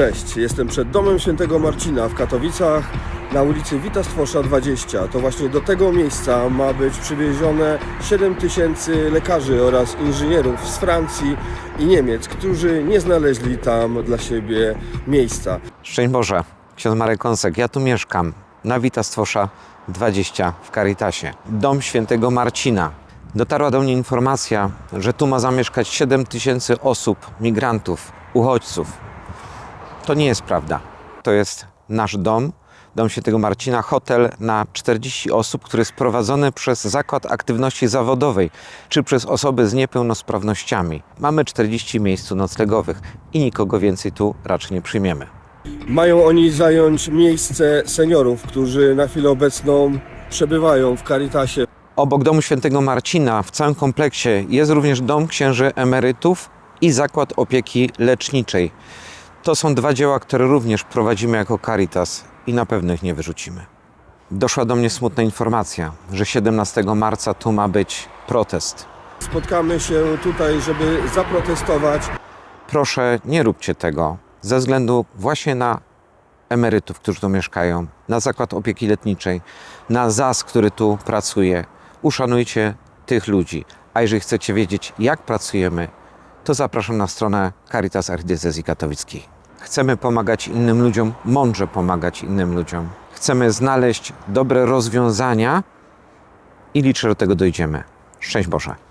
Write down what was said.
Cześć, jestem przed domem świętego Marcina w Katowicach na ulicy Wita Stwosza 20. To właśnie do tego miejsca ma być przywiezione 7 tysięcy lekarzy oraz inżynierów z Francji i Niemiec, którzy nie znaleźli tam dla siebie miejsca. Szczęść Boże, ksiądz Marek Kąsek. Ja tu mieszkam na Wita Stwosza 20 w Caritasie. Dom świętego Marcina. Dotarła do mnie informacja, że tu ma zamieszkać 7 tysięcy osób, migrantów, uchodźców. To nie jest prawda. To jest nasz dom, dom świętego Marcina, hotel na 40 osób, który jest prowadzony przez Zakład Aktywności Zawodowej czy przez osoby z niepełnosprawnościami. Mamy 40 miejsc noclegowych i nikogo więcej tu raczej nie przyjmiemy. Mają oni zająć miejsce seniorów, którzy na chwilę obecną przebywają w Caritasie. Obok domu świętego Marcina w całym kompleksie jest również dom księży emerytów i zakład opieki leczniczej. To są dwa dzieła, które również prowadzimy jako Caritas i na pewno ich nie wyrzucimy. Doszła do mnie smutna informacja, że 17 marca tu ma być protest. Spotkamy się tutaj, żeby zaprotestować Proszę, nie róbcie tego ze względu właśnie na emerytów, którzy tu mieszkają, na zakład opieki leczniczej, na ZAS, który tu pracuje. Uszanujcie tych ludzi. A jeżeli chcecie wiedzieć, jak pracujemy, to zapraszam na stronę Caritas Archidiecezji Katowickiej. Chcemy pomagać innym ludziom, mądrze pomagać innym ludziom. Chcemy znaleźć dobre rozwiązania i liczę, że do tego dojdziemy. Szczęść Boże.